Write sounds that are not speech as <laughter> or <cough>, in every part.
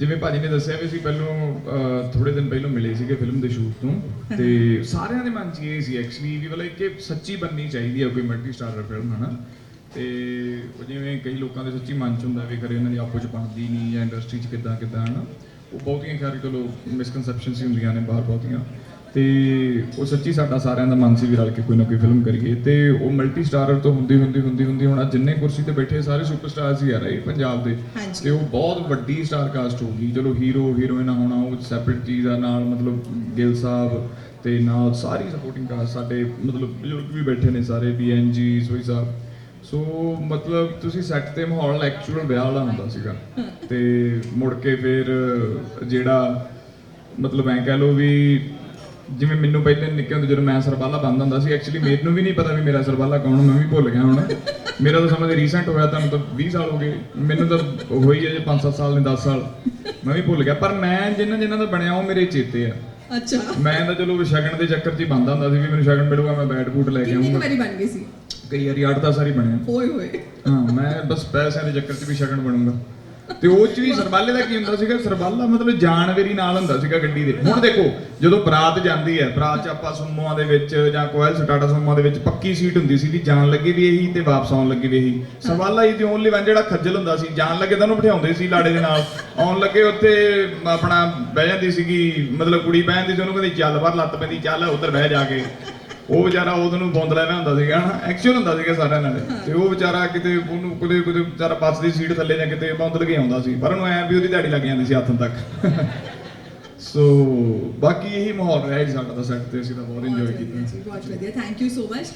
ਜਿਵੇਂ ਭਾਜੀ ਨੇ ਦੱਸਿਆ ਵੀ ਅਸੀਂ ਪਹਿਲੋਂ ਥੋੜੇ ਦਿਨ ਪਹਿਲਾਂ ਮਿਲੇ ਸੀਗੇ ਫਿਲਮ ਦੇ ਸ਼ੂਟ ਤੋਂ ਤੇ <laughs> ਸਾਰਿਆਂ ਦੇ ਮਨ 'ਚ ਇਹ ਸੀ ਐਕਚੁਅਲੀ ਵੀ ਮਤਲਬ ਕਿ ਸੱਚੀ ਬੰਨੀ ਚਾਹੀਦੀ ਹੈ ਕੋਈ ਮਲਟੀ ਸਟਾਰਰ ਫਿਲਮ ਹਨਾ? ਤੇ ਜਿਵੇਂ ਕਈ ਲੋਕਾਂ ਦੇ ਸੱਚੀ ਮਨ 'ਚ ਹੁੰਦਾ ਵੀ ਕਰੇ ਇਹਨਾਂ ਦੀ ਆਪੋ 'ਚ ਬਣਦੀ ਨਹੀਂ ਜਾਂ ਇੰਡਸਟਰੀ 'ਚ ਕਿੱਦਾਂ ਕਿੱਦਾਂ ਹਨਾ? ਉਹ ਬਹੁਤੀਆਂ ਖੈਰ ਚਲੋ ਮਿਸਕਨਸੈਪਸ਼ਨਸ ਹੀ ਹੁੰਦੀਆਂ ਨੇ ਬਾਹਰ ਬਹੁਤੀਆਂ। ਤੇ ਉਹ ਸੱਚੀ ਸਾਡਾ ਸਾਰਿਆਂ ਦਾ ਮਨ ਸੀ ਵੀ ਰਲ ਕੇ ਕੋਈ ਨਾ ਕੋਈ ਫਿਲਮ ਕਰੀਏ। ਤੇ ਉਹ ਮਲਟੀ ਸਟਾਰਰ ਤੋਂ ਹੁੰਦੀ ਹੁੰਦੀ ਹੁੰਦੀ ਹੁੰਦੀ ਹੁਣ ਜਿੰਨੇ ਕੁਰਸੀ ਤੇ ਬੈਠੇ ਸਾਰੇ ਸੁਪਰਸਟਾਰਸ ਹੀ ਆ ਰਹੇ ਪੰਜਾਬ ਦੇ। ਤੇ ਉਹ ਬਹੁਤ ਵੱਡੀ ਸਟਾਰ ਕਾਸਟ ਹੋ ਗਈ ਚਲੋ ਹੀਰੋ ਹੀਰੋਇਨ ਹੋਣਾ ਉਹ ਸੈਪਰੇਟ ਚੀਜ਼ ਆ ਨਾਲ ਮਤਲਬ ਗਿੱਲ ਸਾਹਿਬ ਤੇ ਨਾਲ ਸਾਰੀ ਸਪੋਰਟਿੰਗ ਕਾਸਟ ਸਾਡੇ ਮਤਲਬ ਬਜ਼ੁਰਗ ਵੀ ਬੈਠੇ ਨੇ ਸਾਰੇ ਬੀਐਨਜੀ ਸੋਈ ਸਾਹਿਬ। ਸੋ ਮਤਲਬ ਤੁਸੀਂ ਸੈੱਟ ਤੇ ਮਾਹੌਲ ਐਕਚੁਅਲ ਵਿਆਹ ਵਾਲਾ ਹੁੰਦਾ ਸੀਗਾ। ਤੇ ਮੁੜ ਕੇ ਫਿਰ ਜਿਹੜਾ ਮਤਲਬ ਐਂ ਕਹਿ ਲਓ ਵੀ ਜਿਵੇਂ ਮੈਨੂੰ ਪਹਿਲੇ ਨਿੱਕੇ ਹੁੰਦੇ ਜਦੋਂ ਮੈਂ ਸਰਬਾਲਾ ਬੰਦ ਹੁੰਦਾ ਸੀ ਐਕਚੁਅਲੀ ਮੈਨੂੰ ਵੀ ਨਹੀਂ ਪਤਾ ਵੀ ਮੇਰਾ ਸਰਬਾਲਾ ਕੌਣ ਮੈਂ ਵੀ ਭੁੱਲ ਗਿਆ ਹੁਣ। ਮੇਰਾ ਤਾਂ ਸਮਝ ਰੀਸੈਂਟ ਹੋਇਆ ਤੁਹਾਨੂੰ ਤਾਂ 20 ਸਾਲ ਹੋ ਗਏ। ਮੈਨੂੰ ਤਾਂ ਹੋਈ ਹੈ ਜੇ 5-7 ਸਾਲ ਨੇ 10 ਸਾਲ। ਮੈਂ ਵੀ ਭੁੱਲ ਗਿਆ ਪਰ ਮੈਂ ਜਿਨ੍ਹਾਂ ਜਿਨ੍ਹਾਂ ਦਾ ਬਣਿਆ ਉਹ ਮੇਰੇ ਚੇਤੇ ਆ। ਅੱਛਾ। ਮੈਂ ਤਾਂ ਚਲੋ ਸ਼ਗਨ ਦੇ ਚੱਕਰ 'ਚ ਹੀ ਬੰਦਾ ਹੁੰਦਾ ਸੀ ਵੀ ਮੈਨੂੰ ਸ਼ਗਨ ਮਿਲੂਗਾ ਮੈਂ ਬੈਟ ਬੂਟ ਲੈ ਕੇ ਕਿੰਨੀ ਆਉਂਗਾ ਵਾਰੀ ਬਣ ਗਈ ਸੀ? ਕਈ ਵਾਰੀ 8-10 ਸਾਰੀ ਬਣਿਆ। ਓਏ ਹੋਏ। ਹਾਂ ਮੈਂ ਬਸ ਪੈਸਿਆਂ ਦੇ ਚੱਕਰ 'ਚ ਵੀ ਸ਼ਗਨ ਬਣੂੰਗਾ। ਤੇ ਉਹ 'ਚ ਵੀ ਸਰਬਾਲੇ ਦਾ ਕੀ ਹੁੰਦਾ ਸੀਗਾ? ਸਰਬਾਲਾ ਮਤਲਬ ਜਾਨਵਰੀ ਨਾਲ ਹੁੰਦਾ ਸੀਗਾ ਗੱਡੀ ਦੇ। ਹੁਣ ਦੇਖੋ, ਜਦੋਂ ਬਰਾਤ ਜਾਂਦੀ ਹੈ, ਬਰਾਤ 'ਚ ਆਪਾਂ ਸੁਮੋਆਂ ਦੇ ਵਿੱਚ ਜਾਂ ਕੋਇਲ ਸਟਾਟਾ ਸੁਮੋਆਂ ਦੇ ਵਿੱਚ ਪੱਕੀ ਸੀਟ ਹੁੰਦੀ ਸੀ ਵੀ ਜਾਣ ਲੱਗੇ ਵੀ ਇਹੀ ਤੇ ਵਾਪਸ ਆਉਣ ਲੱਗੇ ਵੀ ਇਹੀ। ਸਰਬਾਲਾ ਹੀ ਤੇ ਓਨਲੀ ਵਨ ਜਿਹੜਾ ਖੱਜਲ ਹੁੰਦਾ ਸੀ ਜਾਣ ਲੱਗੇ ਤਾਂ ਉਹਨੂੰ ਬਿਠਾਉਂਦੇ ਸੀ ਲਾੜੇ ਦੇ ਨਾਲ। ਆਉਣ ਲੱਗੇ ਉੱਥੇ ਆਪਣਾ ਬਹਿ ਜਾਂਦੀ ਸੀਗੀ, ਮਤਲਬ ਕੁੜੀ ਬਹਿ ਜਾਂਦੀ ਸੀ ਉਹਨੂੰ ਕਹਿੰਦੀ, ਚੱਲ ਬਾਹਰ ਲੱਤ ਪੈਂਦੀ, ਚੱਲ ਉੱਧਰ ਬਹਿ ਜਾ ਕੇ। ਉਹ ਵਿਚਾਰਾ ਉਹਦੋਂ ਨੂੰ ਬੌਂਦਲਾ ਨਾ ਹੁੰਦਾ ਸੀਗਾ ਹਨਾ? ਐਕਚੁਅਲ ਹੁੰਦਾ ਸੀਗਾ ਸਾਰਿਆਂ ਨਾਲ। ਤੇ ਉਹ ਵਿਚਾਰਾ ਕਿਤੇ ਉਹਨੂੰ ਕਦੇ ਕਦੇ ਵਿਚਾਰਾ ਬੱਸ ਦੀ ਸੀਟ ਥੱਲੇ ਜਾਂ ਕਿਤੇ ਬੌਂਦਲ ਕੇ ਆਉਂਦਾ ਸੀ। ਪਰ ਉਹਨੂੰ ਐ ਵੀ ਉਹਦੀ ਦਿਹਾੜੀ ਲੱਗ ਜਾਂਦੀ ਸੀ ਹੱਥਾਂ ਤੱਕ। ਸੋ ਬਾਕੀ ਇਹੀ ਮਾਹੌਲ ਰਿਹਾ ਜੀ ਸਾਡਾ ਤਾਂ ਸੈੱਟ ਤੇ। ਅਸੀਂ ਤਾਂ ਬਹੁਤ ਇੰਜੋਏ ਕੀਤਾ ਬਹੁਤ ਵਧੀਆ। ਥੈਂਕ ਯੂ ਸੋ ਮਚ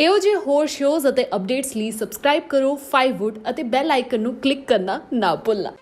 ਇਹੋ ਜਿਹੇ ਹੋਰ ਸ਼ੋਜ਼ ਅਤੇ ਅਪਡੇਟਸ ਲਈ ਸਬਸਕ੍ਰਾਈਬ ਕਰੋ 5wood ਅਤੇ ਬੈਲ ਆਈਕਨ ਨੂੰ ਕਲਿੱਕ ਕਰਨਾ ਨਾ ਭੁੱਲਣਾ।